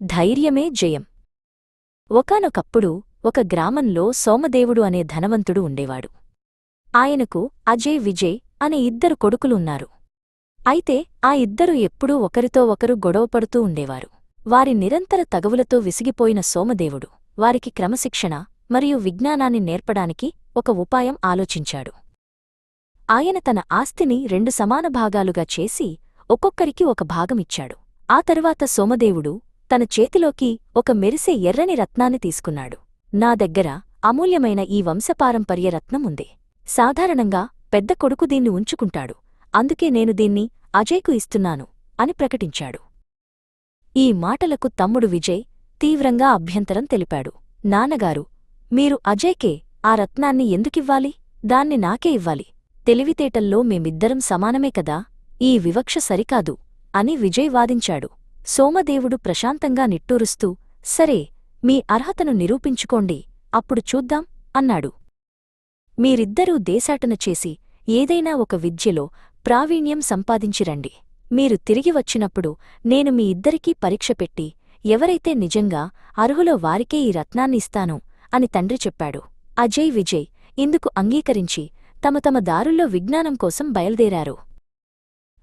ధైర్యమే జయం. ఒకానొకప్పుడు ఒక గ్రామంలో సోమదేవుడు అనే ధనవంతుడు ఉండేవాడు. ఆయనకు అజయ్ విజయ్ అనే ఇద్దరు కొడుకులున్నారు. అయితే ఆ ఇద్దరు ఎప్పుడూ ఒకరితో ఒకరు గొడవపడుతూ ఉండేవారు. వారి నిరంతర తగవులతో విసిగిపోయిన సోమదేవుడు వారికి క్రమశిక్షణ మరియు విజ్ఞానాన్ని నేర్పడానికి ఒక ఉపాయం ఆలోచించాడు. ఆయన తన ఆస్తిని రెండు సమాన భాగాలుగా చేసి ఒక్కొక్కరికి ఒక భాగమిచ్చాడు ఆ తరువాత సోమదేవుడు తన చేతిలోకి ఒక మెరిసే ఎర్రని రత్నాన్ని తీసుకున్నాడు. నా దగ్గర అమూల్యమైన ఈ వంశపారంపర్య రత్నం ఉంది. సాధారణంగా పెద్ద కొడుకు దీన్ని ఉంచుకుంటాడు. అందుకే నేను దీన్ని అజయ్కు ఇస్తున్నాను అని ప్రకటించాడు. ఈ మాటలకు తమ్ముడు విజయ్ తీవ్రంగా అభ్యంతరం తెలిపాడు. నాన్నగారు మీరు అజయ్కే ఆ రత్నాన్ని ఎందుకివ్వాలి? దాన్ని నాకే ఇవ్వాలి. తెలివితేటల్లో మేమిద్దరం సమానమే కదా? ఈ వివక్ష సరికాదు అని విజయ్ వాదించాడు. సోమదేవుడు ప్రశాంతంగా నిట్టూరుస్తూ సరే మీ అర్హతను నిరూపించుకోండి అప్పుడు చూద్దాం అన్నాడు. మీరిద్దరూ దేశాటన చేసి ఏదైనా ఒక విద్యలో ప్రావీణ్యం సంపాదించిరండి మీరు తిరిగి వచ్చినప్పుడు నేను మీ ఇద్దరికీ పరీక్ష పెట్టి ఎవరైతే నిజంగా అర్హులో వారికే ఈ రత్నాన్ని ఇస్తాను అని తండ్రి చెప్పాడు. అజయ్ విజయ్ ఇందుకు అంగీకరించి తమ తమ దారుల్లో విజ్ఞానం కోసం బయల్దేరారు.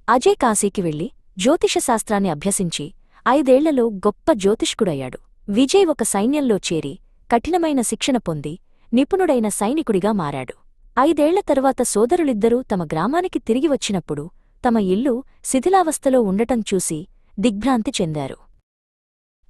అజయ్ కాశీకి వెళ్ళి జ్యోతిషశాస్త్రాన్ని అభ్యసించి ఐదేళ్ళలో గొప్ప జ్యోతిష్కుడయ్యాడు. విజయ్ ఒక సైన్యంలో చేరి కఠినమైన శిక్షణ పొంది నిపుణుడైన సైనికుడిగా మారాడు. ఐదేళ్ళ తరువాత సోదరులిద్దరూ తమ గ్రామానికి తిరిగి వచ్చినప్పుడు తమ ఇల్లు శిథిలావస్థలో ఉండటం చూసి దిగ్భ్రాంతి చెందారు.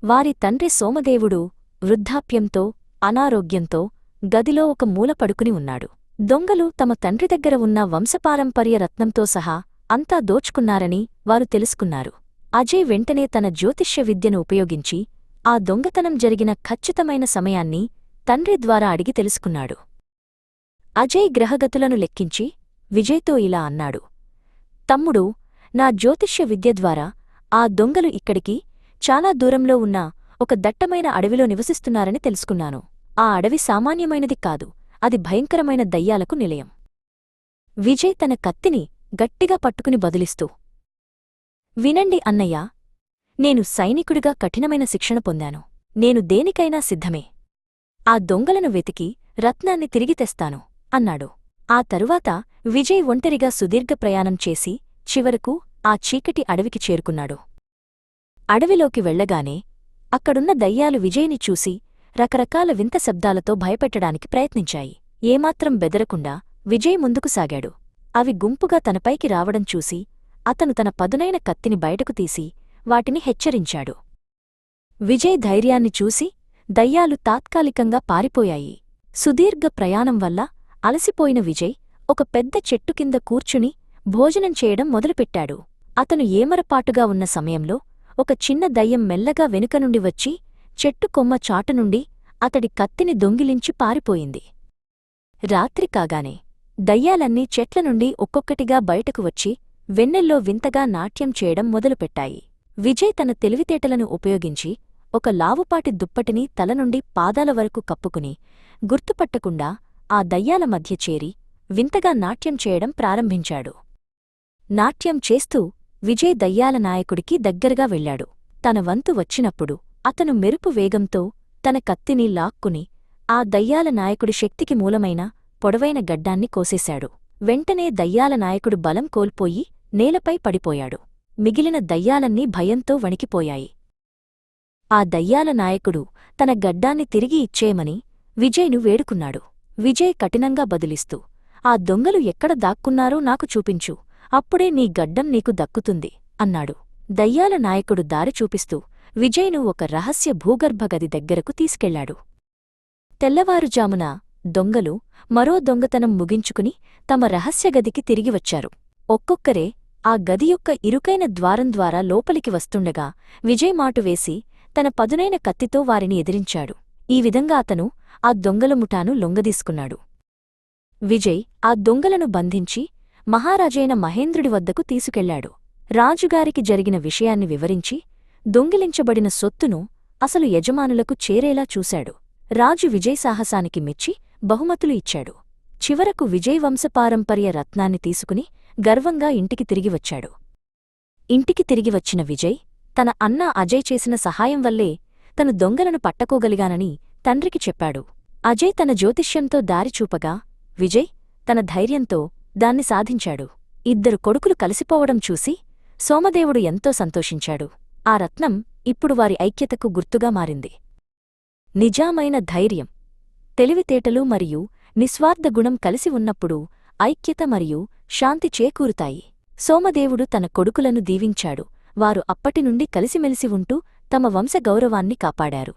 వారి తండ్రి సోమదేవుడు వృద్ధాప్యంతో అనారోగ్యంతో గదిలో ఒక మూల పడుకుని ఉన్నాడు. దొంగలు తమ తండ్రి దగ్గర ఉన్న వంశపారంపర్య రత్నంతో సహా అంతా దోచుకున్నారని వారు తెలుసుకున్నారు. అజయ్ వెంటనే తన జ్యోతిష్య విద్యను ఉపయోగించి ఆ దొంగతనం జరిగిన ఖచ్చితమైన సమయాన్ని తండ్రి ద్వారా అడిగి తెలుసుకున్నాడు. అజయ్ గ్రహగతులను లెక్కించి విజయ్తో ఇలా అన్నాడు. తమ్ముడు నా జ్యోతిష్య విద్య ద్వారా ఆ దొంగలు ఇక్కడికి చాలా దూరంలో ఉన్న ఒక దట్టమైన అడవిలో నివసిస్తున్నారని తెలుసుకున్నాను. ఆ అడవి సామాన్యమైనది కాదు అది భయంకరమైన దయ్యాలకు నిలయం. విజయ్ తన కత్తిని గట్టిగా పట్టుకుని బదిలిస్తూ వినండి అన్నయ్యా నేను సైనికుడిగా కఠినమైన శిక్షణ పొందాను. నేను దేనికైనా సిద్ధమే. ఆ దొంగలను వెతికి రత్నాన్ని తిరిగి తెస్తాను అన్నాడు. ఆ తరువాత విజయ్ ఒంటరిగా సుదీర్ఘ ప్రయాణం చేసి చివరకు ఆ చీకటి అడవికి చేరుకున్నాడు. అడవిలోకి వెళ్ళగానే అక్కడున్న దయ్యాలు విజయ్ని చూసి రకరకాల వింత శబ్దాలతో భయపెట్టడానికి ప్రయత్నించాయి. ఏమాత్రం బెదరకుండా విజయ్ ముందుకు సాగాడు. అవి గుంపుగా తనపైకి రావడం చూసి అతను తన పదునైన కత్తిని బయటకు తీసి వాటిని హెచ్చరించాడు. విజయ్ ధైర్యాన్ని చూసి దయ్యాలు తాత్కాలికంగా పారిపోయాయి. సుదీర్ఘ ప్రయాణం వల్ల అలసిపోయిన విజయ్ ఒక పెద్ద చెట్టు కింద కూర్చుని భోజనం చేయడం మొదలుపెట్టాడు. అతను ఏమరపాటుగా ఉన్న సమయంలో ఒక చిన్న దయ్యం మెల్లగా వెనుక నుండి వచ్చి చెట్టు కొమ్మ చాటు నుండి అతడి కత్తిని దొంగిలించి పారిపోయింది. రాత్రి కాగానే దయ్యాలన్నీ చెట్ల నుండి ఒక్కొక్కటిగా బయటకు వచ్చి వెన్నెల్లో వింతగా నాట్యం చేయడం మొదలుపెట్టాయి. విజయ్ తన తెలివితేటలను ఉపయోగించి ఒక లావుపాటి దుప్పటిని తల నుండి పాదాల వరకు కప్పుకుని గుర్తుపట్టకుండా ఆ దయ్యాల మధ్య చేరి వింతగా నాట్యం చేయడం ప్రారంభించాడు. నాట్యం చేస్తూ విజయ్ దయ్యాల నాయకుడికి దగ్గరగా వెళ్ళాడు. తన వంతు వచ్చినప్పుడు అతను మెరుపు వేగంతో తన కత్తిని లాక్కుని ఆ దయ్యాల నాయకుడి శక్తికి మూలమైన పొడవైన గడ్డాన్ని కోసేశాడు. వెంటనే దయ్యాల నాయకుడు బలం కోల్పోయి నేలపై పడిపోయాడు. మిగిలిన దయ్యాలన్నీ భయంతో వణికిపోయాయి. ఆ దయ్యాల నాయకుడు తన గడ్డాన్ని తిరిగి ఇచ్చేయమని విజయ్ను వేడుకున్నాడు. విజయ్ కఠినంగా బదిలిస్తూ ఆ దొంగలు ఎక్కడ దాక్కున్నారో నాకు చూపించు. అప్పుడే నీ గడ్డం నీకు దక్కుతుంది అన్నాడు. దయ్యాల నాయకుడు దారి చూపిస్తూ విజయ్ను ఒక రహస్య భూగర్భగది దగ్గరకు తీసుకెళ్ళాడు. తెల్లవారుజామున దొంగలు మరో దొంగతనం ముగించుకుని తమ రహస్యగదికి తిరిగి వచ్చారు. ఒక్కొక్కరే ఆ గది యొక్క ఇరుకైన ద్వారం ద్వారా లోపలికి వస్తుండగా విజయ్ మాటు వేసి తన పదునైన కత్తితో వారిని ఎదిరించాడు. ఈ విధంగా అతను ఆ దొంగల ముఠాను లొంగదీసుకున్నాడు. విజయ్ ఆ దొంగలను బంధించి మహారాజైన మహేంద్రుడి వద్దకు తీసుకెళ్ళాడు. రాజుగారికి జరిగిన విషయాన్ని వివరించి దొంగిలించబడిన సొత్తును అసలు యజమానులకు చేరేలా చూశాడు. రాజు విజయ్ సాహసానికి మెచ్చి బహుమతులు ఇచ్చాడు. చివరకు విజయవంశపారంపర్య రత్నాన్ని తీసుకుని గర్వంగా ఇంటికి తిరిగి వచ్చాడు. ఇంటికి తిరిగి వచ్చిన విజయ్ తన అన్న అజయ్ చేసిన సహాయం వల్లే తను దొంగలను పట్టకోగలిగానని తండ్రికి చెప్పాడు. అజయ్ తన జ్యోతిష్యంతో దారి చూపగా విజయ్ తన ధైర్యంతో దాన్ని సాధించాడు. ఇద్దరు కొడుకులు కలిసిపోవడం చూసి సోమదేవుడు ఎంతో సంతోషించాడు. ఆ రత్నం ఇప్పుడు వారి ఐక్యతకు గుర్తుగా మారింది. నిజామైన ధైర్యం తెలివితేటలు మరియు నిస్వార్థ గుణం కలిసి ఉన్నప్పుడు ఐక్యత మరియు శాంతి చేకూరుతాయి. సోమదేవుడు తన కొడుకులను దీవించాడు. వారు అప్పటినుండి కలిసిమెలిసి ఉంటూ తమ వంశ గౌరవాన్ని కాపాడారు.